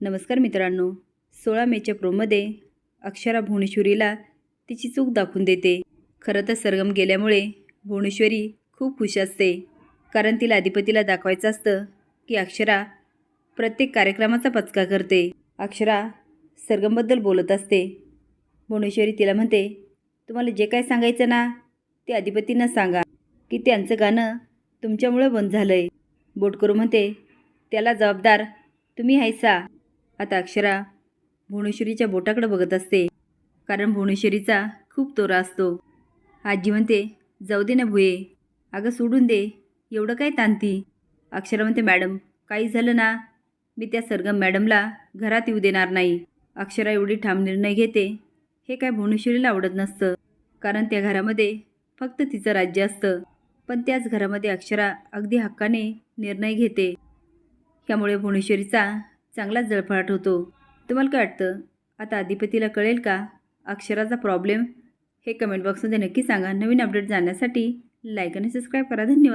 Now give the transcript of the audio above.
नमस्कार मित्रांनो. सोळा मेच्या प्रोमध्ये अक्षरा भुवनेश्वरीला तिची चूक दाखवून देते. खरं तर सरगम गेल्यामुळे भुवनेश्वरी खूप खुश असते. कारण तिला अधिपतीला दाखवायचं असतं की अक्षरा प्रत्येक कार्यक्रमाचा पचका करते. अक्षरा सरगमबद्दल बोलत असते. भुवनेश्वरी तिला म्हणते तुम्हाला जे काय सांगायचं ना ते अधिपतींना सांगा की त्यांचं गाणं तुमच्यामुळं बंद झालं आहे बोट करू म्हणते त्याला जबाबदार तुम्ही हायसा. आता अक्षरा भुवनेश्वरीच्या बोटाकडे बघत असते. कारण भुवनेश्वरीचा खूप तोरा असतो. आजी म्हणते जाऊ दे ना भुये. अगं सोडून दे. एवढं काय तांती अक्षरा म्हणते मॅडम काही झालं ना. मी त्या सरगम मॅडमला घरात येऊ देणार नाही. अक्षरा एवढी ठाम निर्णय घेते. हे काय भुवनेश्वरीला आवडत नसतं. कारण त्या घरामध्ये फक्त तिचं राज्य असतं. पण त्याच घरामध्ये अक्षरा अगदी हक्काने निर्णय घेते. त्यामुळे भुवनेश्वरीचा चांगलाच जळफळाट होतो. तुम्हाला काय वाटतं? आता अधिपतीला कळेल का? अक्षराचा प्रॉब्लेम हे कमेंट बॉक्समध्ये नक्की सांगा. नवीन अपडेट जाण्यासाठी लाईक आणि सबस्क्राईब करा. धन्यवाद.